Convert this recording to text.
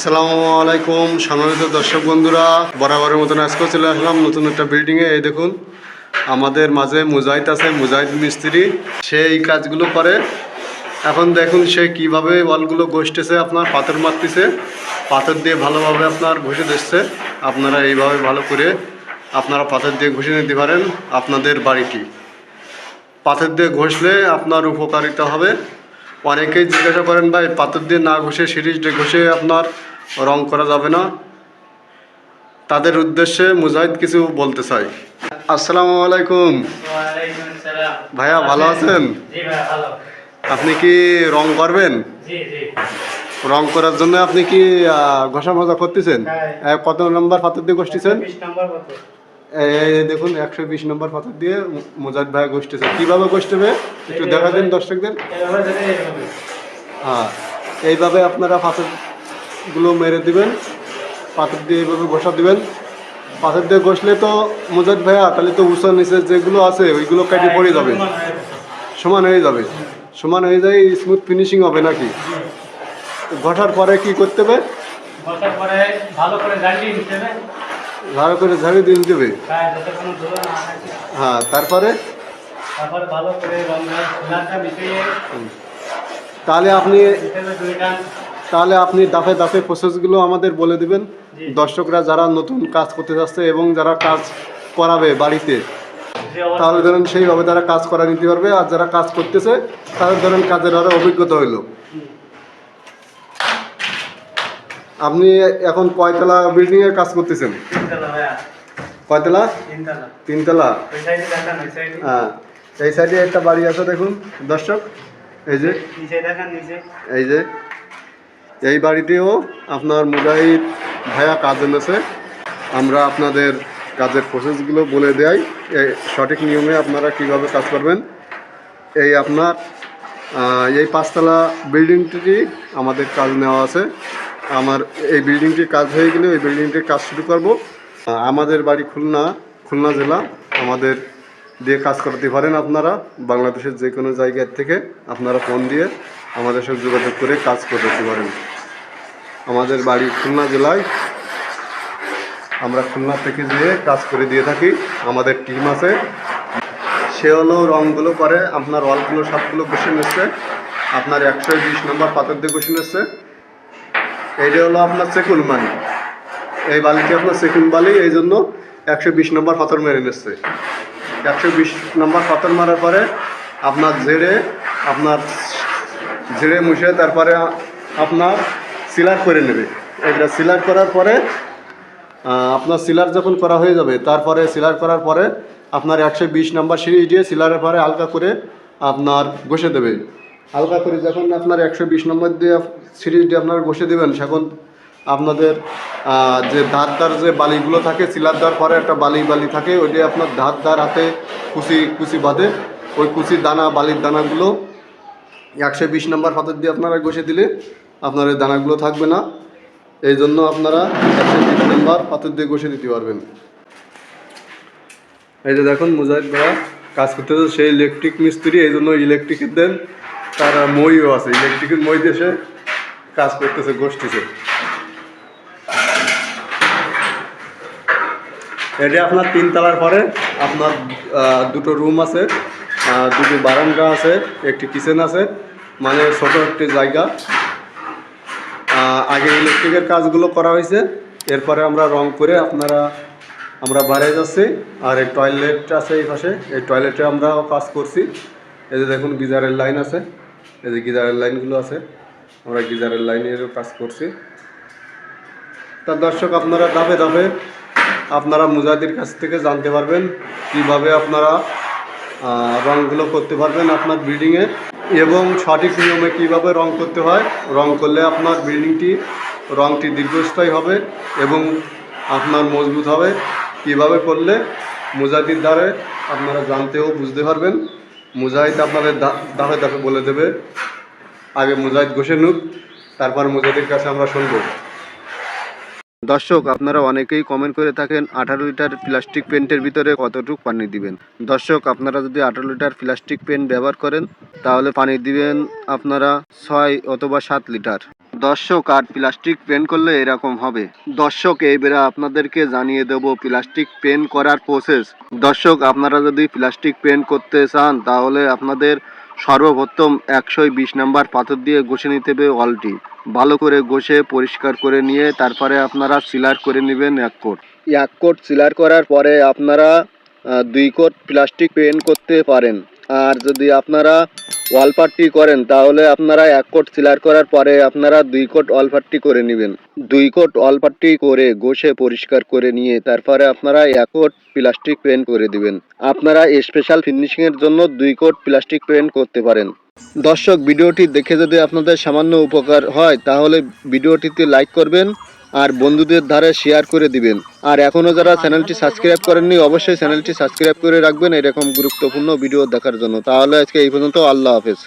আসসালামু আলাইকুম, সম্মানিত দর্শক বন্ধুরা, বরাবরের মতন আজকেও চলে আসলাম নতুন একটা বিল্ডিংয়ে এই দেখুন, আমাদের মাঝে মুজাহিদ আছে, মুজাহিদ মিস্ত্রি। সে এই কাজগুলো করে। এখন দেখুন সে কীভাবে ওয়ালগুলো ঘষতেছে, আপনার পাথর মারতেছে। পাথর দিয়ে ভালোভাবে আপনার ঘষে দিচ্ছে। আপনারা এইভাবে ভালো করে আপনারা পাথর দিয়ে ঘষে নিতে পারেন আপনাদের বাড়িটি। পাথর দিয়ে ঘষলে আপনার উপকারিতা হবে। অনেকেই জিজ্ঞাসা করেন, ভাই, পাথর দিয়ে না ঘষে সিরিজ ঘষে আপনার রং করা যাবে না। তাদের উদ্দেশ্যে মুজাহিদ কিছু বলতে চাই। আসসালামু আলাইকুম। ভাইয়া ভালো আছেন? আপনি কি রং করবেন? রং করার জন্য আপনি কি ঘষা মজা করতেছেন? হ্যাঁ। কত নম্বর পাথর দিয়ে এই দেখুন একশো বিশ নম্বর পাথর দিয়ে মু- মুজাহিদ ভাই ঘষতেছে। কীভাবে ঘষতেবে? একটু দেখা দিন দর্শকদের। হ্যাঁ। এইভাবে আপনারা পাথরগুলো মেরে দিবেন পাথর দিয়ে এইভাবে ঘষা দিবেন। পাথর দিয়ে ঘষলে তো মুজাদ ভাইয়া তাহলে তো উঁচা নিচে যেগুলো আছে ওইগুলো কেটে পড়ে যাবে। সমান হয়ে হয়ে যাবে। সমান হয়ে যায় স্মুথ ফিনিশিং হবে নাকি? ঘষার পরে কি করতে হবে? ভালো করে ভালো করে ঝাড়ি দিয়ে দেবে থাকে হ্যাঁ তারপরে? তাহলে আপনি তাহলে আপনি দাফে দাফে প্রসেসগুলো আমাদের বলে দিবেন। দর্শকরা যারা নতুন কাজ করতে যাচ্ছে এবং যারা কাজ করাবে বাড়িতে তাহলে ধরেন সেইভাবে তারা কাজ করা নিতে পারবে। আর যারা কাজ করতেছে তাদের ধরেন কাজের আরও অভিজ্ঞতা হইল। আপনি এখন কয়তলা বিল্ডিংয়ের কাজ করতেছেন? কয়তলা? তিনতলা। হ্যাঁ এই সাইডে একটা বাড়ি আছে দেখুন দর্শক। এই যে। এই যে এই বাড়িতেও আপনার মুজাহিদ ভাইয়া কাজ এনেছে আমরা আপনাদের কাজের প্রসেসগুলো বলে দেয় সঠিক নিয়মে আপনারা কীভাবে কাজ করবেন। এই আপনার এই পাঁচতলা বিল্ডিংটি আমাদের কাজ নেওয়া আছে। আমার এই বিল্ডিংটির কাজ হয়ে গেলে ওই বিল্ডিংটির কাজ শুরু করব। আমাদের বাড়ি খুলনা খুলনা জেলা। আমাদের দিয়ে কাজ করতে পারেন আপনারা। বাংলাদেশের যে কোনো জায়গার থেকে আপনারা ফোন দিয়ে আমাদের সাথে যোগাযোগ করে কাজ করতে পারেন। আমাদের বাড়ি খুলনা জেলায়। আমরা খুলনা থেকে দিয়ে কাজ করে দিয়ে থাকি, আমাদের টিম আছে। সে হলো রঙগুলো করে, আপনার ওয়ালগুলো সবগুলো বসে নিচ্ছে। আপনার একশো বিশ নম্বর পাথর দিয়ে বসে নিচ্ছে। এইটা হলো আপনার সেকুন মানি এই বালিটি আপনার সেকুন বালি, এই জন্য একশো বিশ নম্বর পাথর মেরে নিচ্ছে। একশো বিশ নম্বর পাথর মারার পরে আপনার জেড়ে, আপনার ঝেড়ে মুছে, তারপরে আপনার সিলার করে নেবে। এটা সিলার করার পরে আপনার সিলার যখন করা হয়ে যাবে, তারপরে সিলার করার পরে আপনার একশো বিশ নাম্বার সিঁড়ি দিয়ে সিলারের পরে হালকা করে আপনার ঘষে দেবে। হালকা করে যখন আপনার একশো বিশ নম্বর দিয়ে সিরিজ দিয়ে আপনার ঘষে দেবেন, সেখন আপনাদের যে ধার ধার যে বালিগুলো থাকে, সিলার দেওয়ার পরে একটা বালি বালি থাকে ওইটা আপনার ধার ধার হাতে কুচি কুচি বাঁধে। ওই কুচির দানা, বালির দানাগুলো একশো বিশ নম্বর পাথর দিয়ে আপনারা ঘষে দিলে আপনার ওই দানাগুলো থাকবে না। এই জন্য আপনারা নম্বর পাথর দিয়ে ঘষে দিতে পারবেন। এই যে দেখুন মুজাহিদ ভাইয়া কাজ করতেছে, সেই ইলেকট্রিক মিস্ত্রি, এই জন্য ইলেকট্রিকের দেন তার মইও আছে ইলেকট্রিকের মই দিয়ে কাজ করতেছে, ঘষতেছে। এটা আপনার তিন তলার পরে আপনার দুটো রুম আছে দুটো বারান্দা আছে, একটি কিচেন আছে মানে ছোট একটি জায়গা। আগে ইলেকট্রিকের কাজগুলো করা হয়েছে। এরপরে আমরা রং করে আপনারা, আমরা বাইরে যাচ্ছি। আর এই টয়লেট আছে এই পাশে। এই টয়লেটে আমরাও কাজ করছি। এই যে দেখুন গিজারের লাইন আছে। এই যে গিজারের লাইনগুলো আছে। আমরা গিজারের লাইনেরও কাজ করছি। তা দর্শক, আপনারা দাবে দাবে আপনারা মুজাহিদের কাছ থেকে জানতে পারবেন কীভাবে আপনারা রংগুলো করতে পারবেন আপনার বিল্ডিংয়ে এবং সঠিক নিয়মে কীভাবে রং করতে হয়, রং করলে আপনার বিল্ডিংটি, রংটি দীর্ঘস্থায়ী হবে এবং আপনার মজবুত হবে। কীভাবে করলে? মুজাহিদের দ্বারে আপনারা জানতেও বুঝতে পারবেন। মুজাহিদ আপনাদের দাঁড়ে দাঁড়ে বলে দেবে। আগে মুজাহিদ ঘষে নুক, তারপর মুজাহিদের কাছে আমরা শুনব। দর্শক, আপনারা অনেকেই কমেন্ট করে থাকেন, আঠারো লিটার প্লাস্টিক পেন্টের ভিতরে কতটুকু পানি দিবেন। দর্শক, আপনারা যদি আঠারো লিটার প্লাস্টিক পেন্ট ব্যবহার করেন, তাহলে পানি দিবেন আপনারা ছয় অথবা সাত লিটার। দর্শক, আর প্লাস্টিক পেন করলে এরকম হবে। দর্শক, এইবারে আপনাদেরকে জানিয়ে দেব প্লাস্টিক পেন করার প্রসেস দর্শক, আপনারা যদি প্লাস্টিক পেন করতে চান, তাহলে আপনাদের সর্বপ্রথম একশো বিশ নাম্বার পাথর দিয়ে ঘষে নিতে হবে ওয়ালটি। ভালো করে ঘষে পরিষ্কার করে নিয়ে তারপরে আপনারা সিলার করে নেবেন এক কোট। এক কোট সিলার করার পরে আপনারা দুই কোট প্লাস্টিক পেন করতে পারেন। আর যদি আপনারা ওয়ালপাট্টি করেন, তাহলে আপনারা এক কোট সিলার করার পরে আপনারা দুই কোট ওয়ালপাট্টি করে নেবেন। দুই কোট ওয়ালপাট্টি করে ঘষে পরিষ্কার করে নিয়ে তারপরে আপনারা এক কোট প্লাস্টিক পেন্ট করে দিবেন। আপনারা স্পেশাল ফিনিশিংয়ের জন্য দুই কোট প্লাস্টিক পেন্ট করতে পারেন। দর্শক, ভিডিওটি দেখে যদি আপনাদের সামান্য উপকার হয়, তাহলে ভিডিওটিতে লাইক করবেন আর বন্ধুদের ধারে শেয়ার করে দিবেন। আর এখনও যারা চ্যানেলটি সাবস্ক্রাইব করেননি, অবশ্যই চ্যানেলটি সাবস্ক্রাইব করে রাখবেন। এরকম গুরুত্বপূর্ণ ভিডিও দেখার জন্য। তাহলে আজকে এই পর্যন্ত, আল্লাহ হাফেজ।